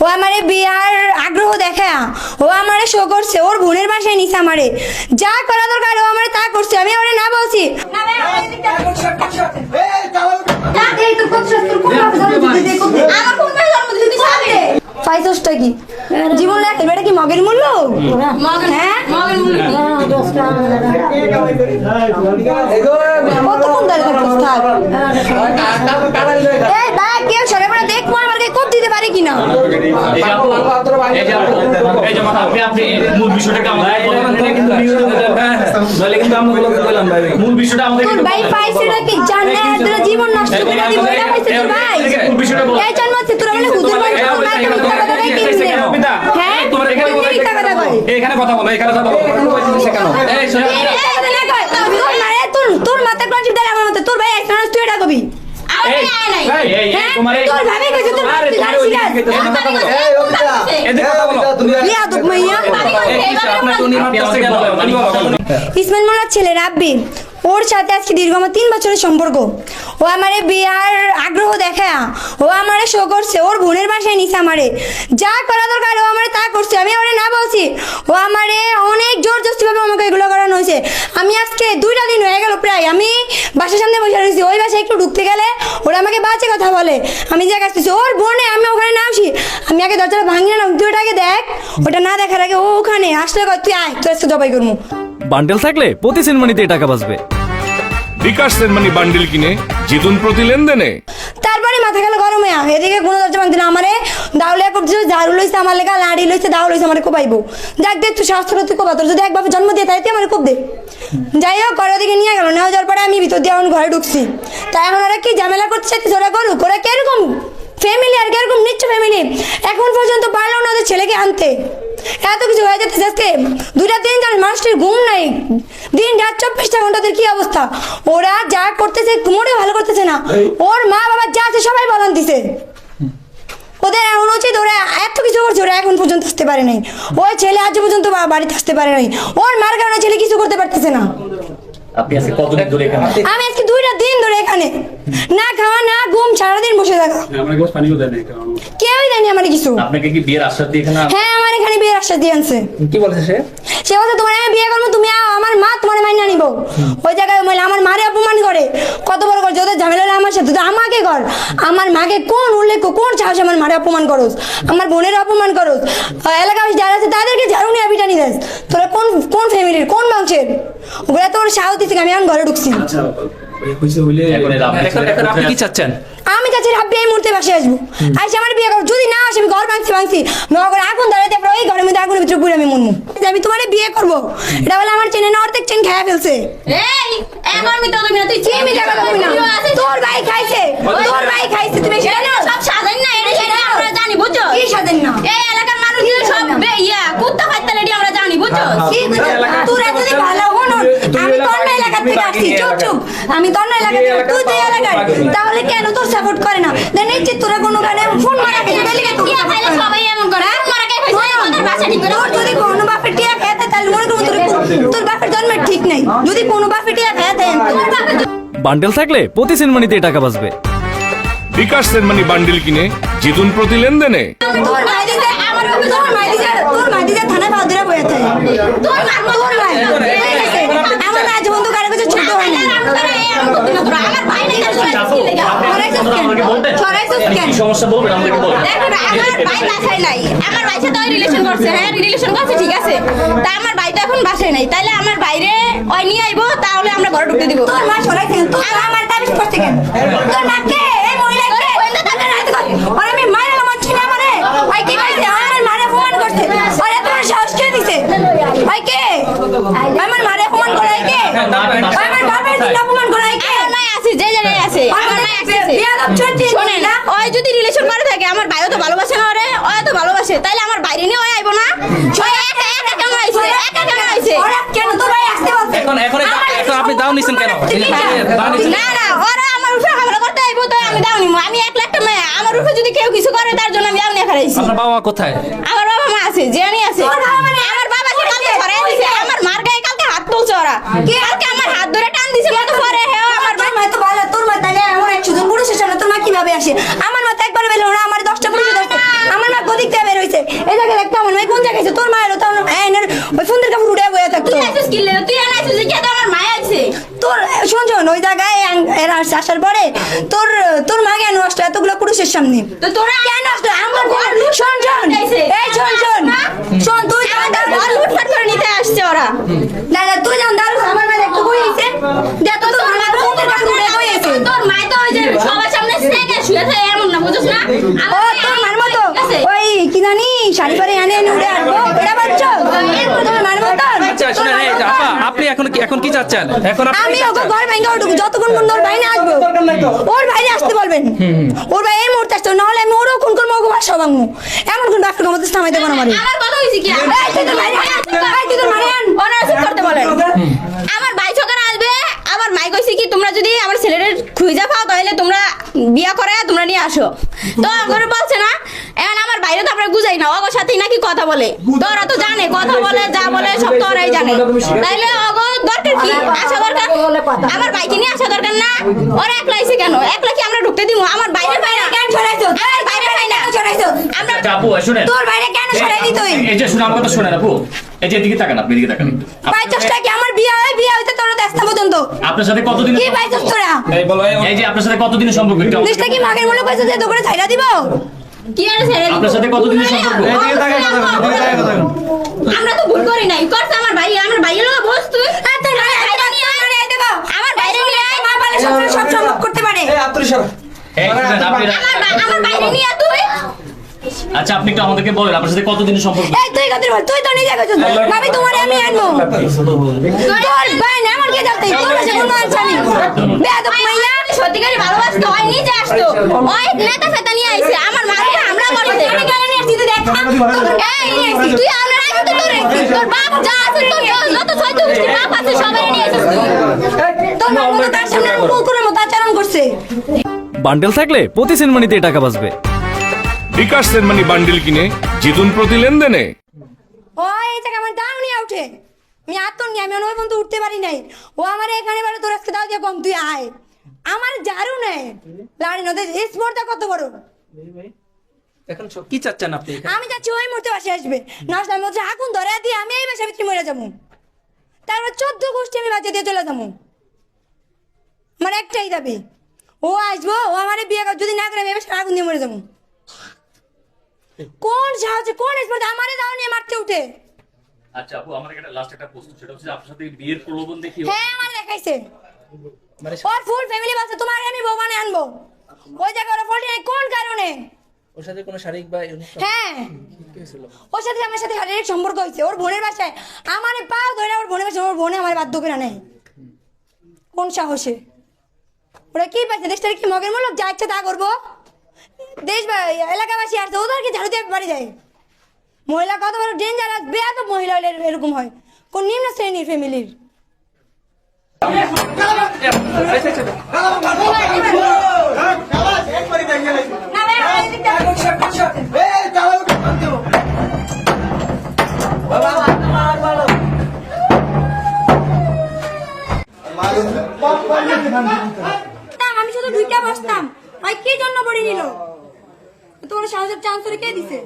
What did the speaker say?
ও আমারে বিয়ার আগ্রহ দেখা ও আমারে শো করছে ওর বোনের বাসায় নিছে আমারে। যা করা দরকার ও আমারে তা করছে আমি ওরে না বলছি। কি? জীবন লাগে এটা কি মগের মূল্য? হ্যাঁ? কতক্ষণ দাঁড়িয়ে থাকছিস থাক। কেউ সরে পড়ে দেখ আমাকে কোপ দিতে পারে কিনা? বলে ভাই পাইছে নাকি? জানে তোর জীবন নষ্ট করে দিব এটা পাইছে তোর ভাই। বল এই জন্মাচ্ছে তোর মানে হুজুর বলছে তোর ভাই কথা কয় কি হ্যাঁ? তোমার এখানে কথা কয় এখানে কথা বলো এখানে কথা বলো। এই শোনো, ইসমাইল মোল্লার ছেলে রাব্বি ওর সাথে আজকে দীর্ঘ আমার তিন বছরের সম্পর্ক। ও আমারে বিয়ার আগ্রহ দেখা ও আমারে শো করছে ওর বোনের বাসায় নিছে আমারে। যা করা দরকার ও আমারে তা করছে। আমি ওরে না বলছি ও আমারে অনেক জোর জস্তিভাবে আমাকে এগুলো করানো হয়েছে। আমি আজকে দুইটা দিন হয়ে গেল প্রায়। আমি বাসার সামনে বসে রয়েছি। ওই বাসায় একটু ঢুকতে গেলে আমাকে বাজে কথা বলে। আমি যে আসতেছি ওর বোনে আমি ওখানে না আসি। আমি আগে দরজাটা ভাঙি না তুই ওটাকে দেখ। ওটা না দেখার আগে ও ওখানে আসলে তুই আয়, তোর সাথে জবাই করব। বান্ডেল থাকলে প্রতি সিনেমানিতে টাকা বাঁচবে। বিকাশ সেনমানি বান্ডিল কিনে জিতুন প্রতি লেনদেনে। তারপরে মাথা গেল গরম হয়ে এদিকে কোনো দরজা ভাঙতে না। আমারে দাউলিয়া করছে, ঝাড়ু লইছে, আমার লেখা লাড়ি লইছে দাও লইছে, আমার কোপাইবো। যাক দে, তুই শাস্ত্র তুই কোপা, তোর যদি একভাবে জন্ম দিয়ে তাই তুই আমার কোপ দে। যাই হোক, ঘরের দিকে নিয়ে গেল। নেওয়া যাওয়ার পরে আমি ভিতর দিয়ে এখন ঘরে ঢুকছি। তাই এখন ওরা কি ঝামেলা করছে ওরা করুক? ওরা কীরকম ফ্যামিলি আর কীরকম নিচ্ছ ফ্যামিলি এখন পর্যন্ত পারল না ওদের ছেলেকে আনতে। এত কিছু হয়ে যাচ্ছে আজকে। দুইটা তিন চার মানুষটির ঘুম নাই। দিন রাত চব্বিশটা ঘন্টাদের কি অবস্থা? ওরা যা করতেছে মোটেও ভালো করতেছে না। ওর মা বাবা যা আছে সবাই বলান দিছে। ওদের এখন উচিত ওরা এত কিছু করছে ওরা এখন পর্যন্ত আসতে পারে নাই। ওই ছেলে আজ পর্যন্ত বাড়িতে আসতে পারে নাই। ওর মার কারণে ছেলে কিছু করতে পারতেছে না। আপনি আজকে কতদিন ধরে এখানে? আমি আজকে দুইটা দিন ধরে এখানে। না খাওয়া না ঘুম সারাদিন বসে থাকা। কেউই দেয়নি আমার কিছু। আপনাকে কি বিয়ের আশ্বাস দিয়ে এখানে আন- হ্যাঁ আমার এখানে বিয়ের আশ্বাস দিয়ে আনছে। কি বলছে সে? সে বলছে তোমার আমি বিয়ে করব তুমি আও, আমার মা তোমার মাইনা নিব ওই জায়গায় মহিলা আমার মারে অপমান করে। কত বড় করছে ওদের ঝামেলা হলে আমার সাথে তো আমাকে কর। আমার মাকে কোন উল্লেখ কোন সাহস আমার মারে অপমান করোস? আমার বোনের অপমান করোস? এলাকাবাসী যারা আছে তাদেরকে ঝাড়ু নিয়ে পিটানি দেস তোরা কোন কোন ফ্যামিলির কোন বংশের ওগুলা তোর সাহস দিচ্ছে আমি এখন ঘরে ঢুকছি। আপনি কি চাচ্ছেন? আমি চাচ্ছি রাব্বি এই মুহূর্তে বাসে আসব। আইসে আমার বিয়ে করব যদি না আসে আমি ঘর ভাঙছি ভাঙছি। নগর আগুন ধরাতে তারপরে ওই ঘরের মধ্যে আগুনের ভিতরে পুরে আমি মনমু আমি তোমার বিয়ে করব। এটা বলে আমার চেনে না অর্ধেক চেন খেয়ে ফেলছে। এই এখন মিথ্যা তুমি না তুই কি আমি টাকা পাবি না। তোর ভাই খাইছে। তোর ভাই খাইছে তুমি সেটা না সব সাজান না এটা সেটা আমরা জানি বুঝছ? কি সাজেন না? এই এলাকার মানুষ সব ইয়া কুত্তা খাইতে আমরা জানি বুঝছ? কি বুঝছ? তোর এতদিন ভালো হন আমি তোর না এলাকা থেকে আসছি চুপ চুপ। আমি তোর না এলাকা তুই তো এই তাহলে কেন তোর সাপোর্ট করে না? দেন এই যে তোরা কোনো গানে ফোন মারা খেতে দিলি কে তোর সবাই এমন করে। মারা কে খাইছে বাসা ঠিক করে তোর যদি কোনো বাপের টিয়া খেতে তাহলে মনে করব তোর তোর বাপের জন্মের ঠিক নাই। যদি কোনো বাপের টিয়া খেতে তোর বাপের বান্ডেল থাকলে প্রতি সিনেমানিতে টাকা বাঁচবে। বিকাশ সেনমানি বান্ডিল কিনে জিতুন প্রতি লেনদেনে। তোর আমার থানায় বাদুরা বয়ে থাকে তোর মা তোর ভাই ঠিক আছে? আমার ভাই জীবন তো কারও কাছে ছোট হয় না আমার ভাই নাই ছড়াইছিস কেন? আমাকে বলতেন ছড়াইছিস কেন? কি সমস্যা বলবেন আমাদেরকে বলবেন দেখুন আমার ভাই বাসায় নাই। আমার ভাই সাথে রিলেশন করছে। হ্যাঁ রিলেশন করছে ঠিক আছে। তা আমার ভাই তো এখন বাসায় নাই। তাহলে আমার বাইরে ওই নিয়ে আইবো তাহলে আমরা ঘরে ঢুকতে দিব। তোর মা ছড়াইছে কেন? তোর আমার তাবিজ কেন? তোর এই। ওরে আমি মায়ের আমার ছিনা আমারে। ওই কি কইছে? আমার মারে অপমান করছে। ওরে তোমার সাহস কে দিছে? ওই কে? আমার মারে অপমান করে ওই কে? ওই আমার বাপের দিকে অপমান করে ওই কে? আমার মাই আছে যে জায়গায় আছে আমার মাই আছে বিয়াদব চলছে শোনেন না? ওই যদি রিলেশন করে থাকে আমার ভাইও তো ভালোবাসে না ওরে ওই তো ভালোবাসে তাইলে আমার বাইরে আইবো না ওই একা একা কেমন আইছে একা কেমন আইছে ওরা কেন তোর আসতে বলছে? এখন এখন এখন আপনি দাও নিছেন কেন না না ওরা আমার উপরে হামলা করতে আইবো তো আমি দাও নিমু আমি এক মেয়ে আমার উপরে যদি কেউ কিছু করে তার জন্য আমি দাও নিয়ে খারাইছি আপনার বাবা মা কোথায় আমার বাবা মা আছে জিয়ানি আছে তোর বাবা মানে আমার বাবাকে কালকে ধরে দিছে আমার মার গায়ে কালকে হাত তুলছে ওরা কালকে আমার হাত ধরে টান দিছে মতো পরে হে আমার তোর মা তো ভালো, তোর মা তাহলে এমন একশো জন পুরুষের সামনে তোর মা কীভাবে আসে? আমার মা তো একবার বেরোলো না, আমার দশটা পুরুষে ধরছে। আমার মা গদিক থেকে তোর মায়ের তো আমার মায়ের এনে ওই সুন্দর কাপড় উড়ে বয়ে থাকতো লে- তুই আর আইছিস যে আমার মায় আছে তোর শোন শোন ওই জায়গায় এরা আস- আসার পরে তোর তোর মা কেন নষ্ট এতগুলো পুরুষের সামনে। তো তোরা কেন আসলো আমার ঘর শোন শোন। এই শোন শোন। শোন তুই আমার ঘর লুটপাট করে নিতে আসছে ওরা। না না তুই যখন দাঁড়ু আমার মায়ের একটু বই আছে দেখ তো তোর মা সুন্দর কাপড় উড়ে বই আছে তোর মায় তো ওই যে সবার সামনে স্নেকে শুয়ে থাকে এমন না বুঝছ না ও তোর মার মতো ঠিক আছে? ওই কি জানি শাড়ি ফাড়ি এনে এনে উড়ে আসব এটা বাচ্চা তোর মার মতো আচ্ছা শুনেন এই যে, আপা আপনি এখন কি চাচ্ছেন? এখন আমি ওকে? ঘর ভেঙে উঠবো যতক্ষণ পর্যন্ত ওর বাইরে আসব। ওর বাইরে আসতে বলবেন। ওর ভাই এই মুহূর্তে আসতে নাহলে আমি ওরও কোন কোন মগু বাসা ভাঙবো। এমন কোন বাপকে ক্ষমতা থামাইতে পারো আমার আমার কথা হইছে কি? এই, তুই বাইরে আয়, এই, তুই বাইরে আন। ওনারা করতে বলেন। আমার ভাই যখন আসবে আমার মাই কইছে কি তোমরা যদি আমার ছেলের খুঁজা পাও তাহলে তোমরা বিয়া করে তোমরা নিয়ে আসো। তো করে বলছে না বাইরে তো আমরা বুঝাই না ওগোর সাথেই নাকি কথা বলে। তো ওরা তো জানে কথা বলে যা বলে সব তো ওরাই জানে। তাইলে ওগো দরকার কি? আসা দরকার? আমার বাইকে নিয়ে আসা দরকার না? ওরা একলা আইছে কেন? একলা কি আমরা ঢুকতে দিব আমার বাইরে না কেন সরাইছো? আমার বাইরে না। কেন সরাইছো? আমরা আচ্ছা, আপু শুনেন। তোর বাইরে কেন সরাই নি তুই? এই যে শুনে আমার কথা শুনেন আপু। এই যে এদিকে তাকান আপনি এদিকে তাকান একটু। আপনার বাইচসটা কি? আমার বিয়ে হয় বিয়ে হইতে তোর দেখতে পর্যন্ত। আপনার সাথে কতদিন কি বাইচস তোরা? এই বলো এই- যে আপনার সাথে কতদিনের সম্পর্ক? একটু আমাকে কি মাগের মূল্য কইছো যে দোকানে ছাইরা দিব? কি আর ছেড়ে আপনার সাথে কতদিনের সম্পর্ক? এদিকে তাকাই, এদিকে তাকাই, এদিকে আমরা তো ভুল করি নাই করছে আমার ভাই আমার ভাইয়ের লোক বস তুই আর তোর বাইরে আইবা নিয়ে আয় দেখো আমার বাইরে নিয়ে আয়। মা বলে সব সব সম্ভব করতে পারে এই শুনেন, আপনি আমার বাইরে নিয়ে তুই আচ্ছা আপনি একটু আমাদেরকে বলেন আপনার সাথে কতদিনের সম্পর্ক এই তুই কত বল তুই তো নিজে কইছিস ভাবি তোমারে আমি আনব তোর ভাই না আমার কে যাতে তোর কাছে কোন মান বেয়াদব মাইয়া সত্যিকারই ভালোবাসতো হয় নিজে আসতো ওই নেতা ফেতা নিয়ে আইছে আমার মাকে আমরা করতে আমি কেন নিয়ে আসছি তুই দেখ এই তুই আমরা আইছিস তো তোর তোর বাপ যা আছে তোর যত ছয় তুই বাপ আছে সবাই নিয়ে আইছিস তোর মা মতো তার সামনে কুকুরের মতো আচরণ করছে বান্ডেল থাকলে প্রতি সিনেমানিতে টাকা বাঁচবে বিকাশ সেনমানি বান্ডিল কিনে জিতুন প্রতি লেনদেনে ওই এটা আমার দাও নিয়ে উঠে আমি আত্ম নিয়ে আমি ওই উঠতে পারি নাই ও আমার এখানে বলে তোর আজকে দাও দিয়ে কম তুই আয় আমার জারু নেই লাড়ি নদী স্পর্ধা কত বড় এখন কি চাচ্ছেন আপনি আমি যাচ্ছি ওই মুহূর্তে বাসে আসবে। নষ্ট আমি হচ্ছে আগুন ধরে দিয়ে আমি এই বাসা ভিতরে মরে যাব। তারপর চোদ্দ গোষ্ঠী আমি বাচ্চা দিয়ে চলে যাব। আমার একটাই দাবি ও আসব ও আমার বিয়ে কর- যদি না করে আমি আগুন দিয়ে মরে যাব। কোন সাহায্য কোন স্পর্ধা আমারে দাও নিয়ে মারতে উঠে। আচ্ছা আপু আমার একটা লাস্ট একটা প্রশ্ন সেটা হচ্ছে আপনার সাথে বিয়ের প্রলোভন দেখি হ্যাঁ আমার লেখাইছে ওর ফুল ফ্যামিলি বাসে তোমার আমি ভগবানে আনব। ওই জায়গায় ওরা ফল্টি কোন কারণে? ওর সাথে কোনো শারীরিক বা হ্যাঁ। ওর সাথে আমার সাথে শারীরিক সম্পর্ক হয়েছে। ওর বোনের বাসায় আমার পা ধরে ওর বোনের বাসায় ওর বোনে আমার বাধ্য করে নেয়। কোন সাহসে? ওরা কি পাচ্ছে দেশটার কি মগের মূলক যা ইচ্ছা তা করব। দেশ এলাকাবাসী আর তো ওদেরকে ঝাড়ু দিয়ে বাড়ি দেয়। মহিলা কত বড় ডেঞ্জার বেয়া তো মহিলা হলে এরকম হয়। কোন নিম্ন শ্রেণির ফ্যামিলির না আমি শুধু দুইটা বসতাম। ভাই কি জন্য বড়ি নিল? তোমার সাহসের চান্স কে দিছে?